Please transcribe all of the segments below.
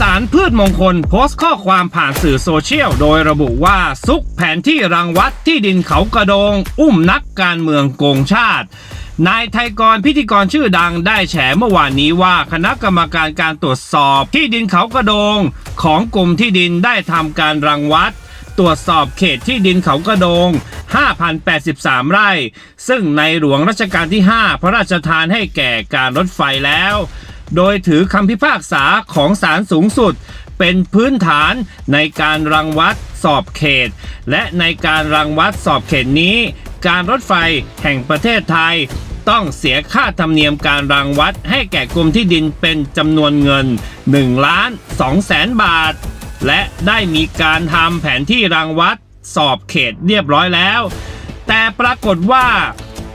ศาลพืชมงคลโพสต์ข้อความผ่านสื่อโซเชียล โดยระบุว่าซุกแผนที่รังวัดที่ดินเขากระโดง อุ้มนักการเมืองโกงชาตินายไทยกรพิธีกรชื่อดังได้แฉเมื่อวานนี้ว่าคณะกรรมการการตรวจสอบที่ดินเขากระโดง ของกรมที่ดินได้ทำการรังวัด ตรวจสอบเขตที่ดินเขากระโดง 5,083 ไร่ ซึ่งในหลวงรัชกาลที่ 5 พระราชทานให้แก่การรถไฟแล้ว โดยถือคำพิพากษาของศาลสูงสุด เป็นพื้นฐานในการรังวัดสอบเขต และในการรังวัดสอบเขตนี้ การรถไฟแห่งประเทศไทย ต้องเสียค่าธรรมเนียมการรังวัดให้แก่กรมที่ดินเป็นจำนวนเงิน1ล้าน2แสนบาท และได้มีการทำแผนที่รังวัดสอบเขตเรียบร้อยแล้ว แต่ปรากฏว่า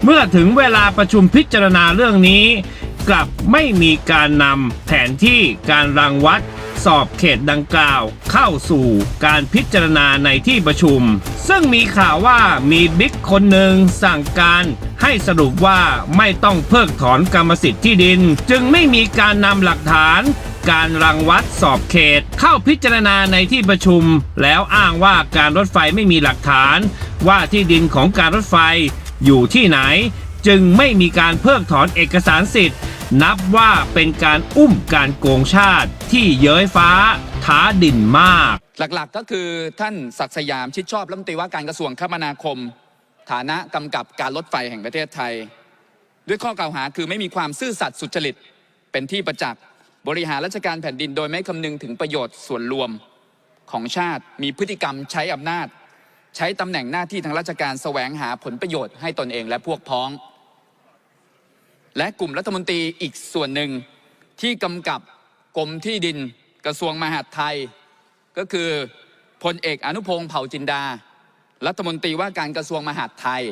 เมื่อถึงเวลาประชุมพิจารณาเรื่องนี้ กลับไม่มีการนำแผนที่การรังวัด สอบเขตดังกล่าว เข้าสู่การพิจารณาในที่ประชุม ซึ่งมีข่าวว่ามีบิ๊กคนหนึ่งสั่งการให้สรุปว่าไม่ต้องเพิกถอนกรรมสิทธิ์ที่ดิน จึงไม่มีการนำหลักฐานการรังวัดสอบเขตเข้าพิจารณาในที่ประชุม แล้วอ้างว่าการรถไฟไม่มีหลักฐาน ว่าที่ดินของการรถไฟอยู่ที่ไหน จึงไม่มีการเพิกถอนเอกสารสิทธิ์ นับว่าเป็นการอุ้มการโกงชาติที่เย้ยฟ้าท้าดินมาก หลักๆก็คือท่านศักสยามชิดชอบรัฐมนตรีว่าการกระทรวงคมนาคม ฐานะกำกับการรถไฟแห่งประเทศไทย ด้วยข้อกล่าวหาคือไม่มีความซื่อสัตย์สุจริต เป็นที่ประจักษ์บริหารราชการแผ่นดินโดยไม่คำนึงถึงประโยชน์ส่วนรวมของชาติมีพฤติกรรมใช้อำนาจ ใช้ตำแหน่งหน้าที่ทางราชการแสวงหาผลประโยชน์ให้ตนเองและพวกพ้อง และกลุ่มรัฐมนตรีอีกส่วนหนึ่งที่กำกับกรมที่ดินกระทรวงมหาดไทย ก็คือพลเอกอนุพงศ์เผ่าจินดา รัฐมนตรีว่าการกระทรวงมหาดไทย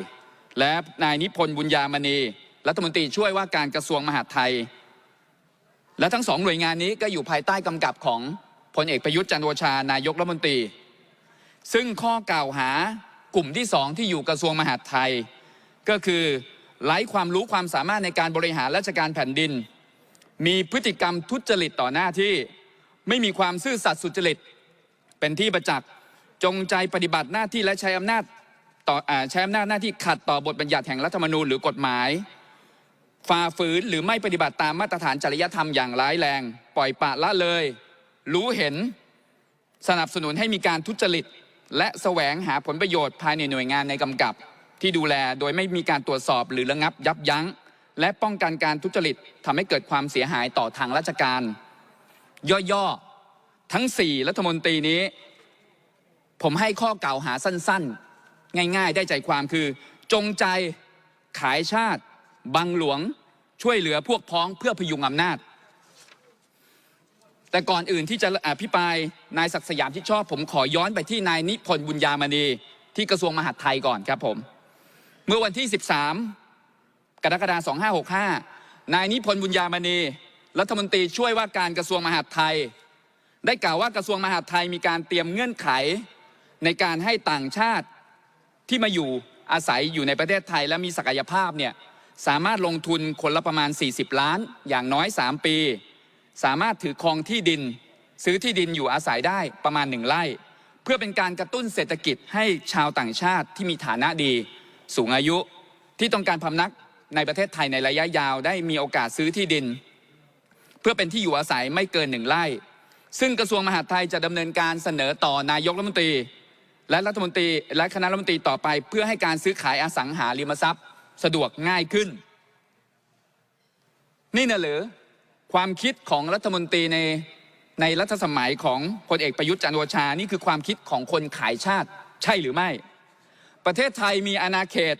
และนายนิพนธ์บุญญามณี รัฐมนตรีช่วยว่าการกระทรวงมหาดไทย และทั้งสองหน่วยงานนี้ก็อยู่ภายใต้กำกับของพลเอกประยุทธ์จันโอชานายกรัฐมนตรี ซึ่งข้อกล่าวหากลุ่มที่สองที่อยู่กระทรวงมหาดไทย ก็คือ ไร้ความรู้ความสามารถในการบริหารราชการแผ่นดิน มีพฤติกรรมทุจริตต่อหน้าที่ ไม่มีความซื่อสัตย์สุจริต เป็นที่ประจักษ์จงใจปฏิบัติหน้าที่และใช้อำนาจต่ออใช้อำนาจหน้าที่ขัดต่อบทบัญญัติแห่งรัฐธรรมนูญหรือกฎหมายฝ่าฝืนหรือไม่ปฏิบัติตามมาตรฐานจริยธรรมอย่างร้ายแรง ปล่อยปละละเลย รู้เห็นสนับสนุนให้มีการทุจริต และแสวงหาผลประโยชน์ภายในหน่วยงานในกำกับ ที่ดูแลโดยไม่มีการตรวจสอบหรือระงับยับยั้ง และป้องกันการทุจริตทำให้เกิดความเสียหายต่อทางราชการ ย่อๆ ทั้ง 4 รัฐมนตรีนี้ ผมให้ข้อกล่าวหาสั้นๆ ง่ายๆ ได้ใจความคือ จงใจขายชาติ บังหลวงช่วยเหลือพวกพ้องเพื่อพยุงอำนาจ แต่ก่อนอื่นที่จะอภิปรายนายศักดิ์สยามที่ชอบ ผมขอย้อนไปที่นายนิพนธ์บุญญามณีที่กระทรวงมหาดไทยก่อนครับผม เมื่อวันที่ 13 กรกฎาคม2565 นายนิพนธ์บุญญามณี รัฐมนตรีช่วยว่าการกระทรวงมหาดไทย ได้กล่าวว่ากระทรวงมหาดไทยมีการเตรียมเงื่อนไข ในการให้ต่างชาติที่มาอยู่อาศัยอยู่ในประเทศไทยและมีศักยภาพเนี่ยสามารถลงทุนคนละประมาณ 40 ล้าน อย่างน้อย 3 ปี สามารถถือครองที่ดิน ซื้อที่ดินอยู่อาศัยได้ประมาณหนึ่งไร่ เพื่อเป็นการกระตุ้นเศรษฐกิจให้ชาวต่างชาติที่มีฐานะดี สูงอายุที่ต้องการพำนักในประเทศไทยในระยะยาวได้มีโอกาสซื้อที่ดิน เพื่อเป็นที่อยู่อาศัยไม่เกินหนึ่งไร่ ซึ่งกระทรวงมหาดไทยจะดำเนินการเสนอต่อนายกรัฐมนตรี และรัฐมนตรีและคณะรัฐมนตรีต่อไป เพื่อให้การซื้อขายอสังหาริมทรัพย์ สะดวกง่ายขึ้น นี่น่ะหรือความคิดของรัฐมนตรีในในรัฐสมัยของพลเอกประยุทธ์จันทร์โอชา นี่คือความคิดของคนขายชาติใช่หรือไม่ ประเทศไทยมีอาณาเขต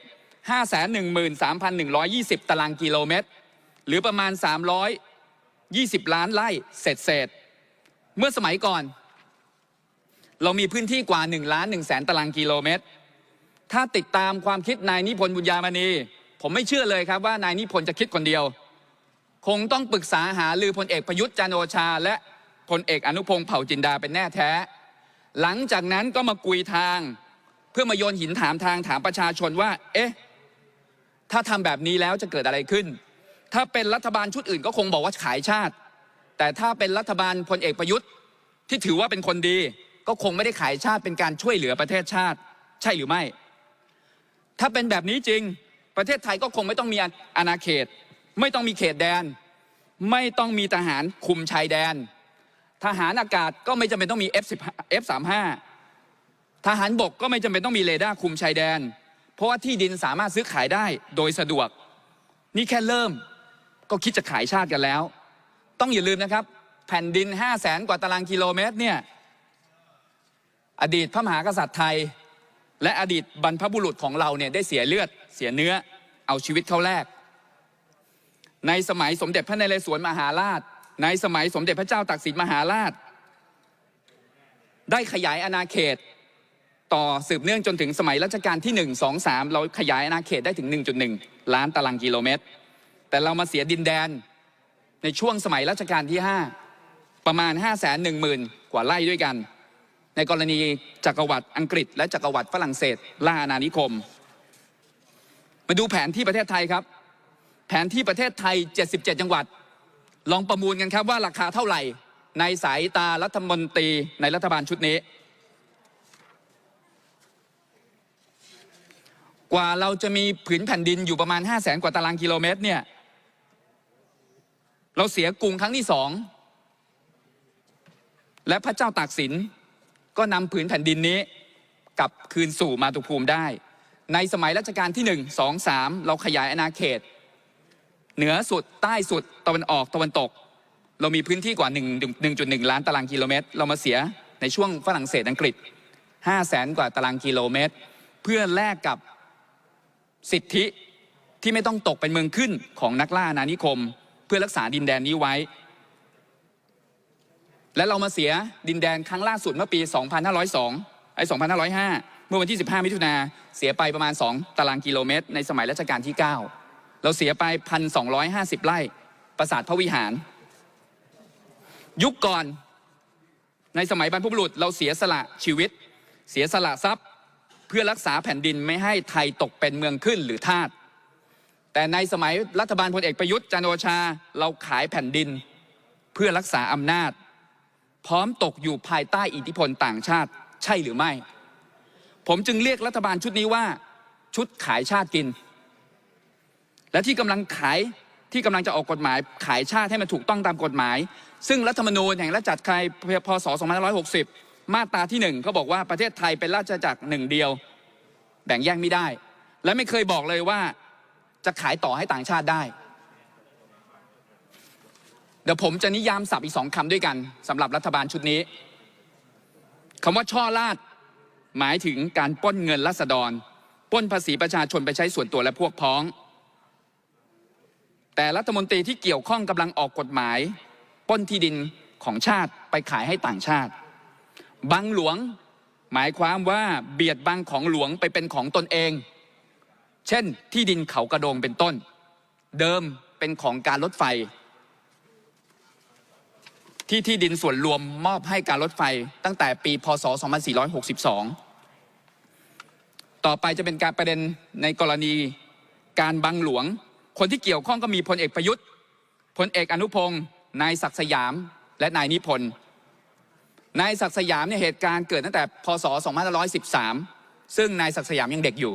513,120 ตารางกิโลเมตร หรือประมาณ 320 ล้านไร่เศษเศษ เมื่อสมัยก่อน เรามีพื้นที่กว่า1ล้าน1แสนตารางกิโลเมตร ถ้าติดตามความคิดนายนิพนธ์บุญญามณี ผมไม่เชื่อเลยครับว่านายนิพนธ์จะคิดคนเดียว คงต้องปรึกษาหาลือพลเอกประยุทธ์จันโอชา และพลเอกอนุพงศ์เผ่าจินดาเป็นแน่แท้ หลังจากนั้นก็มากุยทาง เพื่อมาโยนหินถามทางถามประชาชนว่า เอ๊ะ ถ้าทำแบบนี้แล้วจะเกิดอะไรขึ้น ถ้าเป็นรัฐบาลชุดอื่นก็คงบอกว่าขายชาติ แต่ถ้าเป็นรัฐบาลพลเอกประยุทธ์ ที่ถือว่าเป็นคนดี ก็คงไม่ได้ขายชาติเป็นการช่วยเหลือประเทศชาติ ใช่หรือไม่ ถ้าเป็นแบบนี้จริง ประเทศไทยก็คงไม่ต้องมีอาณาเขต ไม่ต้องมีเขตแดน ไม่ต้องมีทหารคุมชายแดน ทหารอากาศก็ไม่จำเป็นต้องมี F10 F35 ทหารบกก็ไม่จำเป็นต้องมีเรดาร์คุมชายแดน เพราะว่าที่ดินสามารถซื้อขายได้โดยสะดวก นี่แค่เริ่มก็คิดจะขายชาติกันแล้ว ต้องอย่าลืมนะครับ แผ่นดิน 5 0 0แสนกว่าตารางกิโลเมตรเนี่ยอดีตพระมหากษัตริย์ไทย และอดีตบรรพบุรุษของเราเนี่ยได้เสียเลือดเสียเนื้อเอาชีวิตเข้าแลกในสมัยสมเด็จพระนเรศวรมหาราช ในสมัยสมเด็จพระเจ้าตากสินมหาราช ได้ขยายอาณาเขต ต่อสืบเนื่องจนถึงสมัยรัชกาลที่ 1 2 3 เราขยายอาณาเขตได้ถึง 1.1 ล้านตารางกิโลเมตร แต่เรามาเสียดินแดนในช่วงสมัยรัชกาลที่ 5 ประมาณ 5 1 0 0 0 0 กว่าไร่ด้วยกัน ในกรณีจักรวรรดิอังกฤษ และจักรวรรดิฝรั่งเศสล่าอาณานิคม มาดูแผนที่ประเทศไทยครับ แผนที่ประเทศไทย 77 จังหวัด ลองประมูลกันครับว่าราคาเท่าไหร่ในสายตารัฐมนตรีในรัฐบาลชุดนี้ กว่าเราจะมีผืนแผ่นดินอยู่ประมาณ5 0 0แสนกว่าตารางกิโลเมตรเนี่ยเราเสียกรุงครั้งที่สองและพระเจ้าตากสินก็นำผืนแผ่นดินนี้กลับคืนสู่มาตุภูมิได้ ในสมัยรัชกาลที่หนึ่งสองสามเราขยายอาณาเขต เหนือสุดใต้สุดตะวันออกตะวันตก เรามีพื้นที่กว่า 1.1 ล้านตารางกิโลเมตร เรามาเสียในช่วงฝรั่งเศสอังกฤษ 5 0 0แสนกว่าตารางกิโลเมตร เพื่อแลกกับ สิทธิที่ไม่ต้องตกเป็นเมืองขึ้นของนักล่าอาณานิคม เพื่อรักษาดินแดนนี้ไว้ และเรามาเสียดินแดนครั้งล่าสุดเมื่อปี 2502ไอ้2505 เมื่อวันที่ 15 มิถุนาเสียไปประมาณ 2 ตารางกิโลเมตร ในสมัยรัชกาลที่ 9 เราเสียไป 1,250 ไร่ปราสาทพระวิหาร ยุคก่อนในสมัยบรรพบุรุษเราเสียสละชีวิต เสียสละทรัพย์ เพื่อรักษาแผ่นดินไม่ให้ไทยตกเป็นเมืองขึ้นหรือทาสแต่ในสมัยรัฐบาลพลเอกประยุทธ์จันโอชาเราขายแผ่นดิน เพื่อรักษาอำนาจ พร้อมตกอยู่ภายใต้อิทธิพลต่างชาติใช่หรือไม่ ผมจึงเรียกรัฐบาลชุดนี้ว่าชุดขายชาติกิน และที่กำลังขายที่กำลังจะออกกฎหมายขายชาติให้มันถูกต้องตามกฎหมาย ซึ่งรัฐธรรมนูญแห่งราชจักรไทยพศ2560 มาตราที่หนึ่งเขาบอกว่าประเทศไทยเป็นราชจักรหนึ่งเดียว แบ่งแยกไม่ได้ และไม่เคยบอกเลยว่าจะขายต่อให้ต่างชาติได้ เดี๋ยวผมจะนิยามศัพท์อีกสองคำด้วยกันสำหรับรัฐบาลชุดนี้คำว่าช่อลาดหมายถึงการป้นเงินรัษฎรป้นภาษีประชาชนไปใช้ส่วนตัวและพวกพ้อง แต่รัฐมนตรีที่เกี่ยวข้องกำลังออกกฎหมายป้นที่ดินของชาติไปขายให้ต่างชาติ บังหลวงหมายความว่าเบียดบังของหลวงไปเป็นของตนเอง เช่น ที่ดินเขากระโดงเป็นต้น เดิมเป็นของการรถไฟ ที่ที่ดินส่วนรวมมอบให้การรถไฟตั้งแต่ปี พศ 2462 ต่อไปจะเป็นการประเด็นในกรณีการบังหลวง คนที่เกี่ยวข้องก็มีพลเอกประยุทธ์พลเอกอนุพงศ์นายศักดิ์สยาม และนายนิพนธ์ นายศักสยามเนี่ยเหตุการณ์เกิดตั้งแต่พศ2513 ซึ่งนายศักสยามยังเด็กอยู่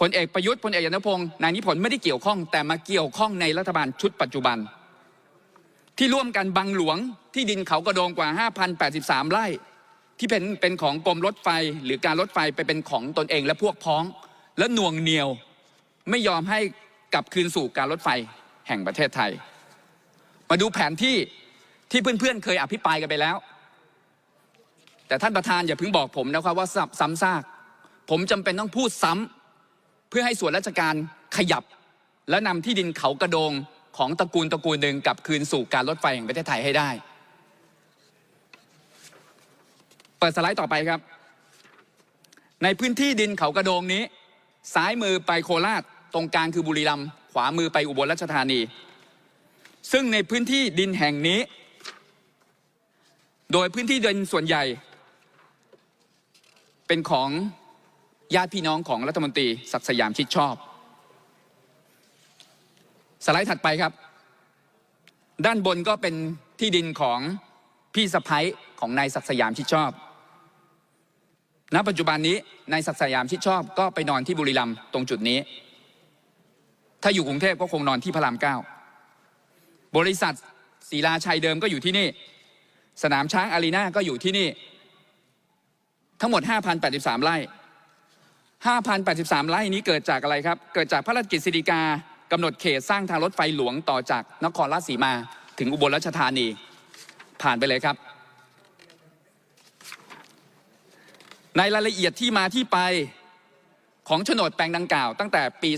พลเอกประยุทธ์พลเอกอนุพงศ์นายนิพนธ์ไม่ได้เกี่ยวข้อง แต่มาเกี่ยวข้องในรัฐบาลชุดปัจจุบัน ที่ร่วมกันบังหลวงที่ดินเขากระโดงกว่า 5,083 ไร่ ที่เป็นเป็นของกรมรถไฟหรือการรถไฟไปเป็นของตนเองและพวกพ้อง และหน่วงเหนียวไม่ยอมให้กลับคืนสู่การรถไฟแห่งประเทศไทย มาดูแผนที่ที่เพื่อนๆเคยอภิปรายกันไปแล้ว แต่ท่านประธานอย่าเพิ่งบอกผมนะครับว่าซ้ำซากผมจำเป็นต้องพูดซ้ำเพื่อให้ส่วนราชการขยับ และนำที่ดินเขากระโดงของตระกูลตระกูลหนึ่งกลับคืนสู่การรถไฟแห่งประเทศไทยให้ได้ เปิดสไลด์ต่อไปครับ ในพื้นที่ดินเขากระโดงนี้ ซ้ายมือไปโคราชตรงกลางคือบุรีรัมย์ขวามือไปอุบลราชธานี ซึ่งในพื้นที่ดินแห่งนี้ โดยพื้นที่ดินส่วนใหญ่ เป็นของญาติพี่น้องของรัฐมนตรีศักดิ์สยามชิดชอบ สไลด์ถัดไปครับ ด้านบนก็เป็นที่ดินของพี่สะพ้ยของนายศักดิ์สยามชิดชอบ ณ ปัจจุบันนี้นายศักดิ์สยามชิดชอบก็ไปนอนที่บุรีรัมย์ตรงจุดนี้ ถ้าอยู่กรุงเทพก็คงนอนที่พระรามเก้า บริษัทศรีราชัยเดิมก็อยู่ที่นี่ สนามช้างอารีนาก็อยู่ที่นี่ ทั้งหมด 5,083 ไร่5,083 ไร่นี้เกิดจากอะไรครับ เกิดจากพระราชกฤษฎีกากำหนดเขตสร้างทางรถไฟหลวงต่อจากนครราชสีมา ถึงอุบลราชธานี ผ่านไปเลยครับ ในรายละเอียดที่มาที่ไปของโฉนดแปลงดังกล่าว ตั้งแต่ปี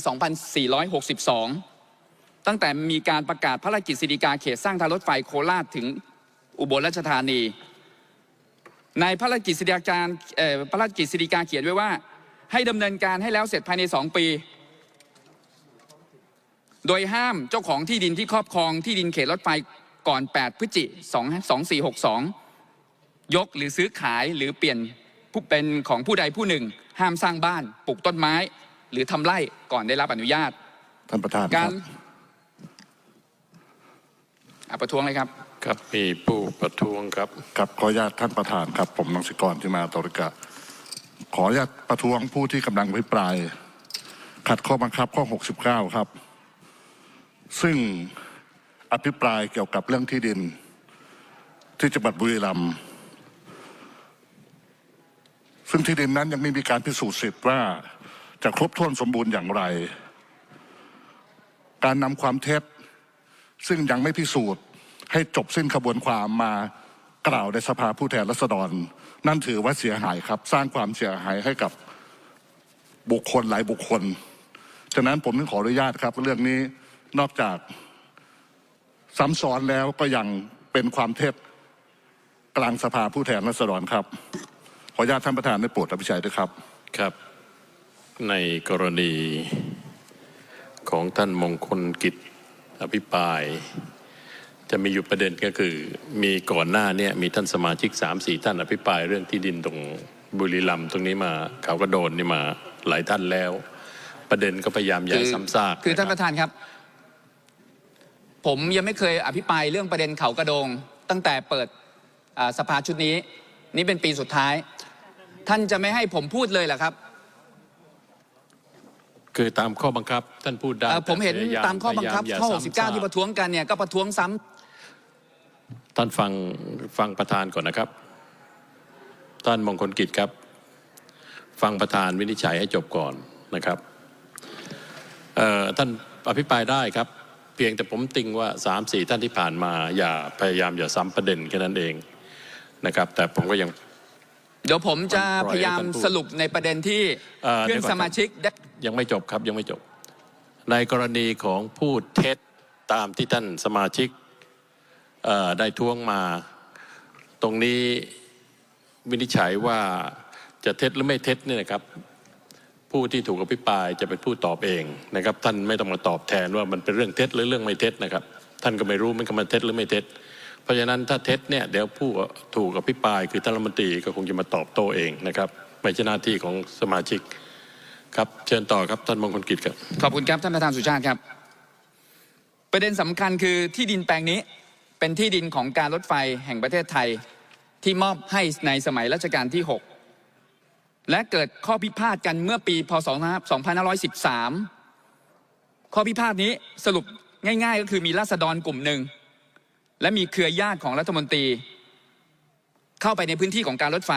2462 ตั้งแต่มีการประกาศพระราชกฤษฎีกาเขตสร้างทางรถไฟโคราชถึงอุบลราชธานี ในพระราชกฤษฎีกาเอ่อพระราชกฤษฎีกาเขียนไว้ว่า ให้ดำเนินการให้แล้วเสร็จภายใน 2 ปี โดยห้ามเจ้าของที่ดินที่ครอบครองที่ดินเขตรถไฟก่อน 8 พฤศจิ2462 ยกหรือซื้อขายหรือเปลี่ยนผู้เป็นของผู้ใดผู้หนึ่ง ห้ามสร้างบ้านปลูกต้นไม้ หรือทำไร่ก่อนได้รับอนุญาตท่านประธานคการรับอะประท้วงเลยครับ ครับมีผู้ประท้วงครับกับขออนุญาตท่านประธานครับ ผมนังสิกรที่มาตริกะ ขออนุญาตประท้วงผู้ที่กำลังอภิปราย ขัดข้อบังคับข้อ 69 ครับ ซึ่งอภิปรายเกี่ยวกับเรื่องที่ดิน ที่จังหวัดบุรีรัมย์ซึ่งที่ดินนั้นยังไม่มีการพิสูจน์สิทธิ์ว่าจะครบถ้วนสมบูรณ์อย่างไร การนำความเท็จซึ่งยังไม่พิสูจน์ ให้จบสิ้นขบวนความมากล่าวในสภาผู้แทนราษฎร นั่นถือว่าเสียหายครับ สร้างความเสียหายให้กับบุคคลหลายบุคคลฉะนั้นผมถึงขออนุญาตครับ เรื่องนี้นอกจากซ้ำซ้อนแล้วก็ยังเป็นความเท็จกลางสภาผู้แทนราษฎรครับ ขออนุญาตท่านประธานได้โปรดอภิชัยด้วยครับครับ ในกรณีของท่านมงคลกิจอภิปราย จะมีอยู่ประเด็นก็คือ มีก่อนหน้าเนี่ยมีท่านสมาชิกสามสี่ท่านอภิปรายเรื่องที่ดินตรงบุรีรัมย์ตรงนี้มาเขาก็โดนนี่มาหลายท่านแล้ว ประเด็นก็พยายามอย่าให้ซ้ำซากคือท่านคปรับระธานครับ ผมยังไม่เคยอภิปรายเรื่องประเด็นเขากระโดง ตั้งแต่เปิดอ่าสภาชุดนี้ นี่เป็นปีสุดท้าย ท่านจะไม่ให้ผมพูดเลยเหรอครับ คือตามข้อบังคับ ท่านพูดได้เอ่อผมเห็นแต่พยยตามข้อบังคับพยายามข้ออย่าซ้ำซาก69 ที่ประท้วงกันเนี่ยก็ประท้วงซ้ำ ท่านฟังฟังประธานก่อนนะครับ ท่านมงคลกิจครับ ฟังประธานวินิจฉัยให้จบก่อนนะครับเอ่อท่านอภิปรายได้ครับ เพียงแต่ผมติงว่าสามสี่ท่านที่ผ่านมา อย่าพยายามอย่าซ้ำประเด็นแค่นั้นเองนะครับ แต่ผมก็ยัง เดี๋ยวผมจะปล่อยให้พยายามท่านพูดสรุปในประเด็นที่เอ่อเพื่อนเดี๋ยวก่อนสมาชิกได้ยังไม่จบครับยังไม่จบ ในกรณีของพูดเท็จตามที่ท่านสมาชิกเอ่อ ได้ท้วงมา ตรงนี้วินิจฉัยว่าจะเท็จหรือไม่เท็จเนี่ยนะครับ ผู้ที่ถูกอภิปรายจะเป็นผู้ตอบเองนะครับ ท่านไม่ต้องมาตอบแทนว่ามันเป็นเรื่องเท็จหรือเรื่องไม่เท็จนะครับ ท่านก็ไม่รู้มันก็มันเท็จหรือไม่เท็จ เพราะฉะนั้นถ้าเท็จเนี่ยเดี๋ยวผู้ถูกอภิปรายคือท่านรัฐมนตรีก็คงจะมาตอบโต้เองนะครับไม่ใช่หน้าที่ของสมาชิกครับเชิญต่อครับท่านมงคลกิจครับขอบคุณครับท่านประธานสุชาติครับ ประเด็นสำคัญคือที่ดินแปลงนี้ เป็นที่ดินของการรถไฟแห่งประเทศไทยที่มอบให้ในสมัยรัชกาลที่ 6 และเกิดข้อพิพาทกันเมื่อปีพศ2513 ข้อพิพาทนี้สรุปง่ายๆ ก็คือมีราษฎรกลุ่มหนึ่ง และมีเครือญาติของรัฐมนตรี เข้าไปในพื้นที่ของการรถไฟ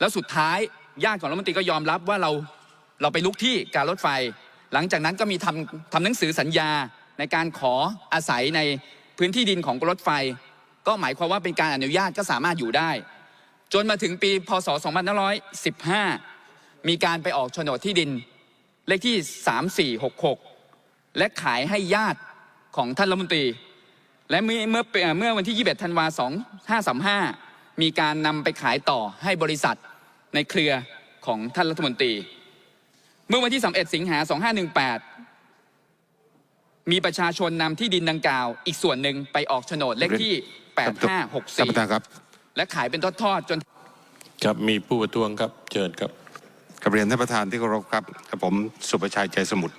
แล้วสุดท้ายญาติของรัฐมนตรีก็ยอมรับว่าเราเราไปลุกที่การรถไฟ หลังจากนั้นก็มีทำทำหนังสือสัญญาในการขออาศัยใน พื้นที่ดินของรถไฟ ก็หมายความว่าเป็นการอนุญาตก็สามารถอยู่ได้ จนมาถึงปีพศ 2515 มีการไปออกโฉนดที่ดิน เลขที่ 3466 และขายให้ญาติของท่านรัฐมนตรี และเมื่อเมื่อเมื่อวันที่ 21 ธันวาคม 2535 มีการนำไปขายต่อให้บริษัทในเครือของท่านรัฐมนตรี เมื่อวันที่ 31 สิงหา2518 มีประชาชนนำที่ดินดังกล่าว อีกส่วนหนึ่งไปออกโฉนดเลขที่ ท่านประธานครับ8564และขายเป็นทอดๆจน ครับมีผู้ประท้วงครับเชิญครับ กับเรียนท่านประธานที่เคารพครับกับผมสุประชัยใจสมุทร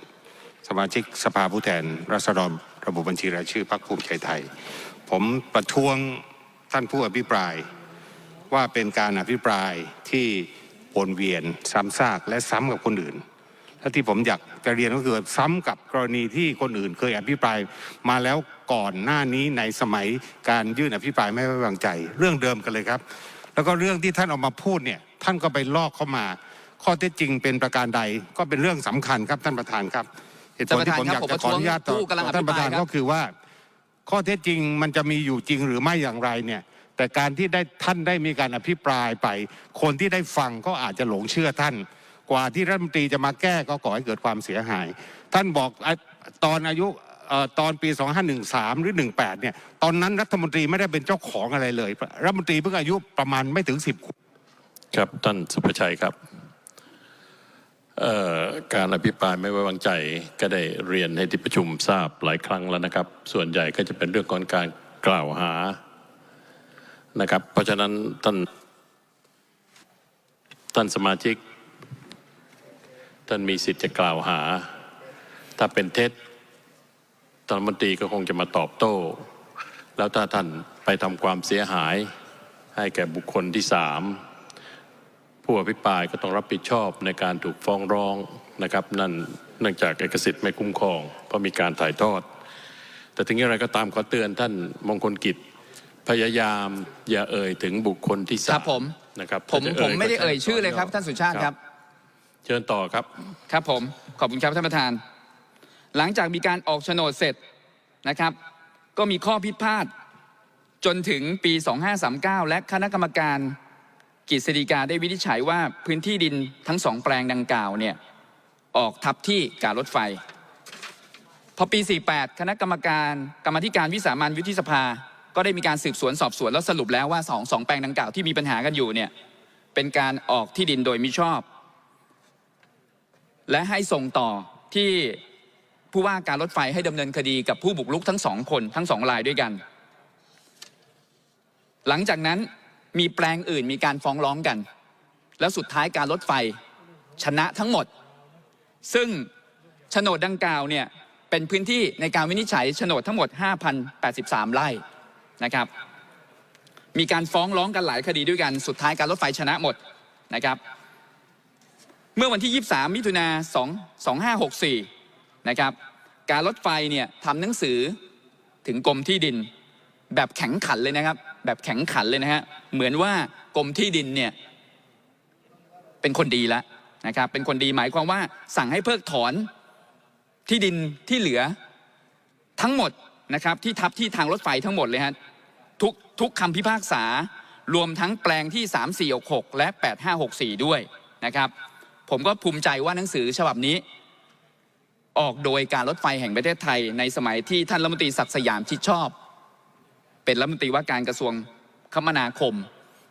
สมาชิกสภาผู้แทนราษฎรระบบบัญชีรายชื่อพรรคภูมิใจไทย ผมประท้วงท่านผู้อภิปราย ว่าเป็นการอภิปรายที่วนเวียนซ้ำซากและซ้ำกับคนอื่น และที่ผมอยากจะเรียนก็คือซ้ำกับกรณีที่คนอื่นเคยอภิปรายมาแล้วก่อนหน้านี้ในสมัยการยื่นอภิปรายไม่ไว้วางใจ เรื่องเดิมกันเลยครับ แล้วก็เรื่องที่ท่านออกมาพูดเนี่ยท่านก็ไปลอกเข้ามา ข้อเท็จจริงเป็นประการใดก็เป็นเรื่องสำคัญครับท่านประธานครับเหตุผลที่ผมอยากจะขออนุญาตต่อผู้กำลังอภิปรายท่านประธานครับก็คือว่า ข้อเท็จจริงมันจะมีอยู่จริงหรือไม่อย่างไรเนี่ยแต่การที่ได้ท่านได้มีการอภิปรายไป คนที่ได้ฟังก็อาจจะหลงเชื่อท่าน กว่าที่รัฐมนตรีจะมาแก้ก็ก่อให้เกิดความเสียหาย ท่านบอกอตอนอายุเอ่อตอนปี 2513 หรือ 18 เนี่ย ตอนนั้นรัฐมนตรีไม่ได้เป็นเจ้าของอะไรเลย รัฐมนตรีเพิ่งอายุประมาณไม่ถึง 10ขวบครับ ท่านสุภชัยครับ การอภิปรายไม่ไว้วางใจก็ได้เรียนให้ที่ประชุมทราบหลายครั้งแล้วนะครับ ส่วนใหญ่ก็จะเป็นเรื่องของการกล่าวหานะครับ เพราะฉะนั้นท่านท่านสมาชิก ท่านมีสิทธิ์จะกล่าวหา ถ้าเป็นเท็จท่านรัฐมนตรีก็คงจะมาตอบโต้ แล้วถ้าท่านไปทำความเสียหาย ให้แก่บุคคลที่สามผู้อภิปรายก็ต้องรับผิดชอบในการถูกฟ้องร้องนะครับนั่นเนื่องจากเอกสิทธิ์ไม่คุ้มครอง เพราะมีการถ่ายทอด แต่ถึงอย่างไรก็ตามขอเตือนท่านมงคลกิจพยายามอย่าเอ่ยถึงบุคคลที่คสารับมผมนะครับผมถ้าจะผมไม่ได้ก็ใช้เอ่ยชื่อเลยครับย่ท่านสุชาติครับ เชิญต่อครับ ครับผมขอบคุณครับท่านประธาน หลังจากมีการออกโฉนดเสร็จนะครับ ก็มีข้อพิพาทจนถึงปี 2539 และคณะกรรมการกฤษฎีกาได้วินิจฉัยว่าพื้นที่ดินทั้งสองแปลงดังกล่าวเนี่ยออกทับที่การรถไฟ พอปี 48 คณะกรรมการกรรมธิการวิสามันวุฒิสภา ก็ได้มีการสืบสวนสอบสวนแล้วสรุปแล้วว่าสองสองแปลงดังกล่าวที่มีปัญหากันอยู่เนี่ยเป็นการออกที่ดินโดยมิชอบ และให้ส่งต่อที่ผู้ว่าการรถไฟให้ดำเนินคดีกับผู้บุกรุกทั้งสองคนทั้งสองรายด้วยกัน หลังจากนั้นมีแปลงอื่นมีการฟ้องร้องกัน แล้วสุดท้ายการรถไฟชนะทั้งหมด ซึ่งโฉนดดังกล่าวเนี่ยเป็นพื้นที่ในการวินิจฉัยโฉนดทั้งหมด 5,083 ไร่นะครับ มีการฟ้องร้องกันหลายคดีด้วยกัน สุดท้ายการรถไฟชนะหมดนะครับ เมื่อวันที่ 23 มิถุนา2564 นะครับ การรถไฟเนี่ยทำหนังสือถึงกรมที่ดิน แบบแข็งขันเลยนะครับ แบบแข็งขันเลยนะฮะ เหมือนว่ากรมที่ดินเนี่ยเป็นคนดีแล้วนะครับ เป็นคนดีหมายความว่าสั่งให้เพิกถอนที่ดินที่เหลือทั้งหมดนะครับที่ทับที่ทางรถไฟทั้งหมดเลยฮะทุกทุกคำพิพากษารวมทั้งแปลงที่ 3466 และ 8564 ด้วยนะครับ ผมก็ภูมิใจว่าหนังสือฉบับนี้ ออกโดยการรถไฟแห่งประเทศไทย ในสมัยที่ท่านรัฐมนตรีศักดิ์สยามชิดชอบ เป็นรัฐมนตรีว่าการกระทรวงคมนาคม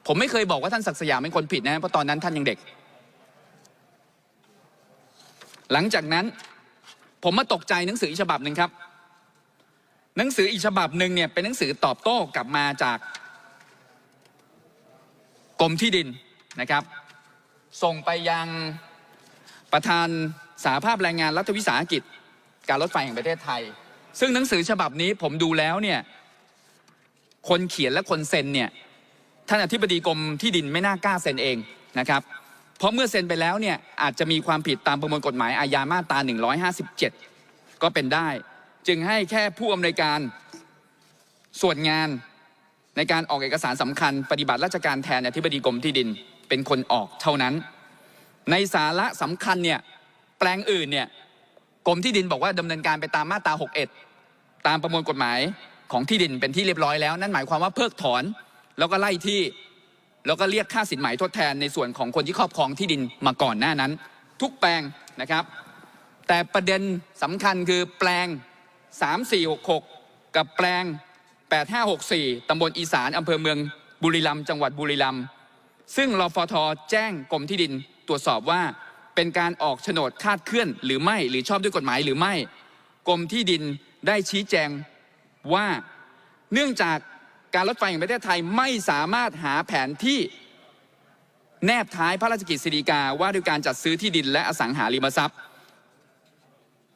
ผมไม่เคยบอกว่าท่านศักดิ์สยามเป็นคนผิดนะเพราะตอนนั้นท่านยังเด็ก หลังจากนั้นผมมาตกใจหนังสืออีกฉบับหนึ่งครับ หนังสืออีกฉบับหนึ่งเนี่ยเป็นหนังสือตอบโต้กลับมาจากกรมที่ดินนะครับ ส่งไปยังประธานสาภาพแรงงานรัฐวิสาหกิจ การรถไฟแห่งประเทศไทย ซึ่งหนังสือฉบับนี้ผมดูแล้วเนี่ยคนเขียนและคนเซ็นเนี่ยท่านอธิบดีกรมที่ดินไม่น่ากล้าเซ็นเองนะครับเพราะเมื่อเซ็นไปแล้วเนี่ยอาจจะมีความผิดตามประมวลกฎหมายอาญามาตรา 157 ก็เป็นได้ จึงให้แค่ผู้อำนวยการส่วนงานในการออกเอกสารสำคัญ ปฏิบัติราชการแทนอธิบดีกรมที่ดิน เป็นคนออกเท่านั้น ในสาระสำคัญเนี่ยแปลงอื่นเนี่ยกรมที่ดินบอกว่าดำเนินการไปตามมาตรา 61 ตามประมวลกฎหมายของที่ดินเป็นที่เรียบร้อยแล้ว นั่นหมายความว่าเพิกถอน แล้วก็ไล่ที่แล้วก็เรียกค่าสินไหมทดแทนในส่วนของคนที่ครอบครองที่ดินมาก่อนหน้านั้น ทุกแปลงนะครับ แต่ประเด็นสำคัญคือแปลง 3466 กับแปลง 8564ตำบลอีสานอำเภอเมืองบุรีรัมย์จังหวัดบุรีรัมย์ ซึ่งรฟทแจ้งกรมที่ดินตรวจสอบว่าเป็นการออกโฉนดคาดเคลื่อนหรือไม่หรือชอบด้วยกฎหมายหรือไม่ กรมที่ดินได้ชี้แจงว่าเนื่องจากการรถไฟแห่งประเทศไทยไม่สามารถหาแผนที่แนบท้ายพระราชกิจสิริกาว่าด้วยการจัดซื้อที่ดินและอสังหาริมทรัพย์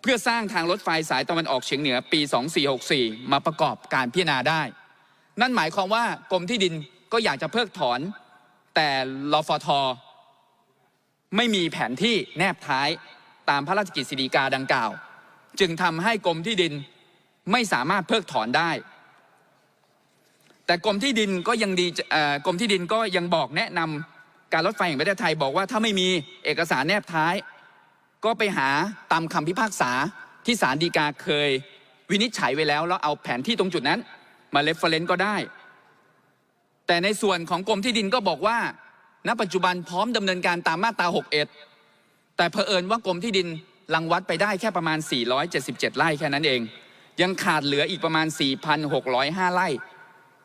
เพื่อสร้างทางรถไฟสายตะวันออกเฉียงเหนือปี 2464 มาประกอบการพิจารณาได้ นั่นหมายความว่ากรมที่ดินก็อยากจะเพิกถอน แต่รฟทไม่มีแผนที่แนบท้ายตามพระราชกิจสีกาดังกล่าว จึงทำให้กรมที่ดินไม่สามารถเพิกถอนได้ แต่กรมที่ดินก็ยังดีกรมที่ดินก็ยังบอกแนะนำการรถไฟแห่งประเทศไทยบอกว่าถ้าไม่มีเอกสารแนบท้าย ก็ไปหาตามคำพิพากษาที่ศาลฎีกาเคย วินิจฉัยไว้แล้วแล้วเอาแผนที่ตรงจุดนั้น มาเลฟเฟรนซ์ก็ได้ แต่ในส่วนของกรมที่ดินก็บอกว่า ณ ปัจจุบันพร้อมดำเนินการตามมาตรา 61 แต่เผอิญว่ากรมที่ดินรังวัดไปได้แค่ประมาณ 477 ไร่แค่นั้นเอง ยังขาดเหลืออีกประมาณ 4,605 ไร่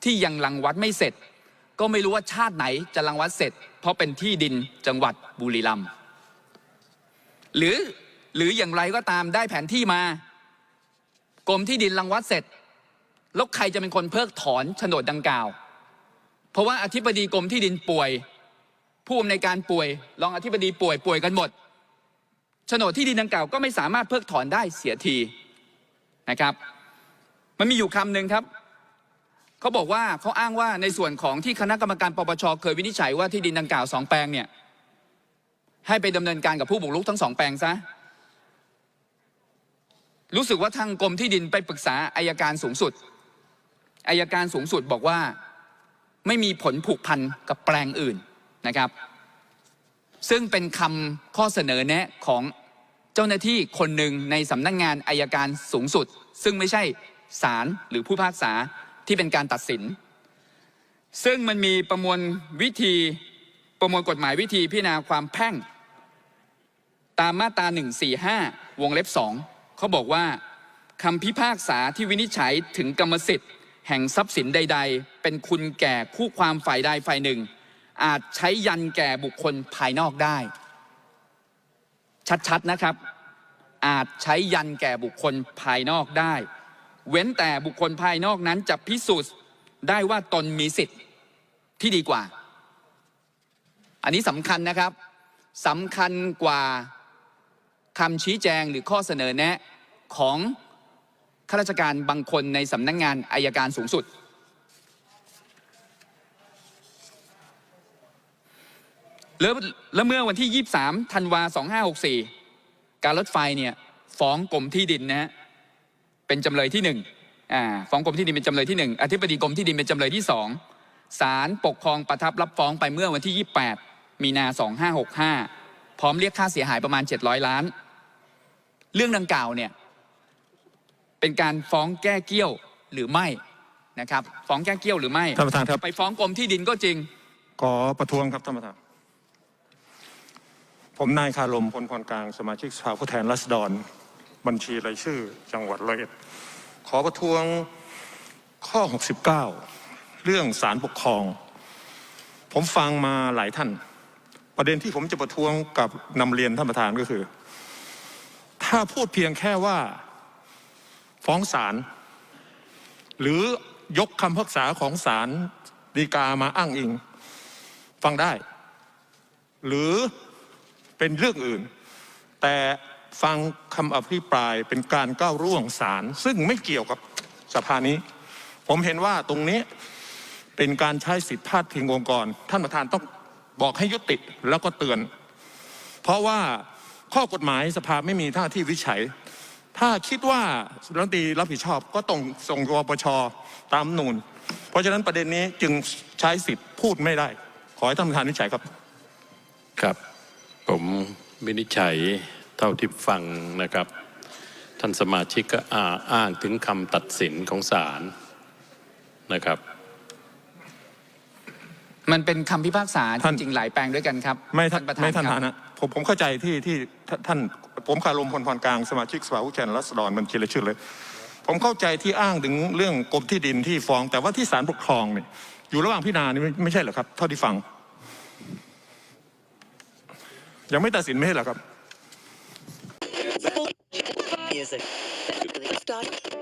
ที่ยังรังวัดไม่เสร็จ ก็ไม่รู้ว่าชาติไหนจะรังวัดเสร็จ เพราะเป็นที่ดินจังหวัดบุรีรัมย์หรือหรืออย่างไรก็ตามได้แผนที่มากรมที่ดินรังวัดเสร็จแล้วใครจะเป็นคนเพิกถอนโฉนดดังกล่าว เพราะว่าอธิบดีกรมที่ดินป่วย ผู้อำนวยการป่วยรองอธิบดีป่วยป่วยกันหมดโฉนดที่ดินดังกล่าวก็ไม่สามารถเพิกถอนได้เสียทีนะครับ มันมีอยู่คำหนึ่งครับเขาบอกว่าเขาอ้างว่าในส่วนของที่คณะกรรมการปปชเคยวินิจฉัยว่าที่ดินดังกล่าวสองแปลงเนี่ยให้ไปดำเนินการกับผู้บุกรุกทั้งสองแปลงซะรู้สึกว่าทางกรมที่ดินไปปรึกษาอายการสูงสุดอายการสูงสุดบอกว่า ไม่มีผลผูกพันกับแปลงอื่นนะครับ ซึ่งเป็นคำข้อเสนอแนะของเจ้าหน้าที่คนหนึ่งในสำนักงงานอายการสูงสุด ซึ่งไม่ใช่ศาลหรือผู้พิพากษาที่เป็นการตัดสิน ซึ่งมันมีประมวลวิธีประมวลกฎหมายวิธีพิจารณาความแพ่ง ตามมาตรา 145 วงเล็บ 2 เขาบอกว่าคำพิพากษาที่วินิจฉัยถึงกรรมสิทธิ์ แห่งทรัพย์สินใด ๆ เป็นคุณแก่คู่ความฝ่ายใดฝ่ายหนึ่ง อาจใช้ยันแก่บุคคลภายนอกได้ ชัดๆนะครับ อาจใช้ยันแก่บุคคลภายนอกได้ เว้นแต่บุคคลภายนอกนั้นจะพิสูจน์ได้ว่าตนมีสิทธิ์ที่ดีกว่า อันนี้สำคัญนะครับสำคัญกว่าคำชี้แจงหรือข้อเสนอแนะของข้าราชการบางคนในสำนักงงานอายการสูงสุด แล้วแล้วเมื่อวันที่23ธันวา2564การรถไฟเนี่ยฟ้องกรมที่ดินนะฮะเป็นจำเลยที่หนึ่งอ่าฟ้องกรมที่ดินเป็นจำเลยที่หนึ่งอธิบดีกรมที่ดินเป็นจำเลยที่สองศาลปกครองประทับรับฟ้องไปเมื่อวันที่ 28 มีนา 2565 พร้อมเรียกค่าเสียหายประมาณ 700 ล้าน เรื่องดังกล่าวเนี่ยเป็นการฟ้องแก้เกี้ยวหรือไม่นะครับฟ้องแก้เกี้ยวหรือไม่ท่านประธานครับไปฟ้องกรมที่ดินก็จริง ขอประท้วงครับท่านประธาน ผมนายคารมพลพรกลางสมาชิกสภาผู้แทนราษฎร บัญชีรายชื่อ จังหวัดร้อยเอ็ดขอประท้วงข้อ 69 เรื่องสารปกครอง ผมฟังมาหลายท่าน ประเด็นที่ผมจะประท้วงกับนำเรียนท่านประธานก็คือ ถ้าพูดเพียงแค่ว่าฟ้องศาลหรือยกคำพิพากษาของศาลฎีกามาอ้างอิง ฟังได้ หรือ เป็นเรื่องอื่น แต่ฟังคำอภิปรายเป็นการก้าวร่วงศาลซึ่งไม่เกี่ยวกับสภานี้ ผมเห็นว่าตรงนี้เป็นการใช้สิทธิพาดพิงองค์กร ท่านประธานต้องบอกให้ยุติแล้วก็เตือน เพราะว่าข้อกฎหมายสภาไม่มีท่าที่วิจัย ถ้าคิดว่ารัฐมนตรีรับผิดชอบก็ต้องส่งกปชตามนูนเพราะฉะนั้นประเด็นนี้จึงใช้สิทธิ์พูดไม่ได้ ขอให้ท่านประธานวิจัยครับครับ ผมวินิจฉัยเท่าที่ฟังนะครับ ท่านสมาชิกก็อ้าอ้างถึงคำตัดสินของศาลนะครับ มันเป็นคำพิพากษาท่านจริงๆหลายแปลงด้วยกันครับไม่ท่านประธานไม่ท่านครับนะผมผมเข้าใจที่ที่ท่านท่านผมคารมพลพรกลางสมาชิกสภาผู้แทนราษฎรบัญชีรายชื่อเลย ผมเข้าใจที่อ้างถึงเรื่องกรมที่ดินที่ฟ้อง แต่ว่าที่ศาลปกครองเนี่ยอยู่ระหว่างพิจารณานี่ไม่ไม่ใช่เหรอครับเท่าที่ฟัง ยังไม่ตัดสินไม่ใช่เหรอครับ Music. Start.